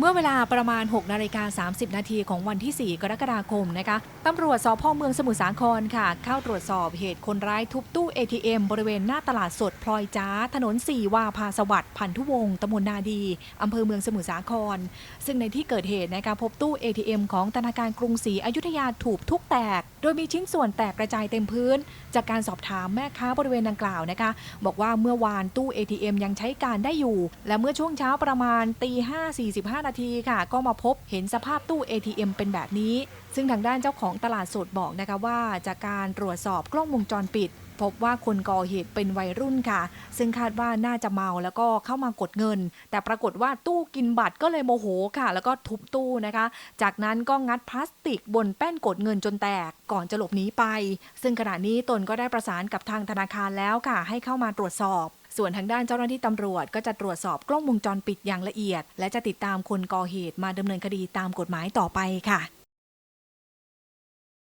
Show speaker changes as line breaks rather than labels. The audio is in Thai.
เมื่อเวลาประมาณ 6นาฬิกา30 นาทีของวันที่ 4 กรกฎาคมนะคะตำรวจสพเมืองสมุทรสาครค่ะ เข้าตรวจสอบเหตุคนร้ายทุบตู้ ATM บริเวณหน้าตลาดสดพลอยจ้า ถนน 4 วาพาสวัสดิ์พันธุวงศ์ตำบลนาดีอำเภอเมืองสมุทรสาคร ซึ่งในที่เกิดเหตุนะคะพบตู้ ATM ของธนาคารกรุงศรีอยุธยาถูกทุกแตก โดยมีชิ้นส่วนแตกกระจายเต็มพื้น จากการสอบถามแม่ค้าบริเวณดังกล่าวนะคะบอกว่าเมื่อวานตู้ ATM ยังใช้การได้อยู่ และเมื่อช่วงเช้าประมาณตี5 45นาทีค่ะ ก็มาพบเห็นสภาพตู้ ATM เป็นแบบนี้ ซึ่งทางด้านเจ้าของตลาดสดบอกนะคะว่าจากการตรวจสอบกล้องวงจรปิด พบว่าคนก่อเหตุเป็นวัยรุ่นค่ะ ซึ่งคาดว่าน่าจะเมาแล้วก็เข้ามากดเงิน แต่ปรากฏว่าตู้กินบัตรก็เลยโมโหค่ะ แล้วก็ทุบตู้นะคะ จากนั้นก็งัดพลาสติกบนแป้นกดเงินจนแตกก่อนจะหลบหนีไป ซึ่งขณะนี้ตนก็ได้ประสานกับทางธนาคารแล้วค่ะ ให้เข้ามาตรวจสอบ ส่วนทางด้านเจ้าหน้าที่ตำรวจก็จะตรวจสอบกล้องวงจรปิดอย่างละเอียด และจะติดตามคนก่อเหตุมาดำเนินคดีตามกฎหมายต่อไปค่ะ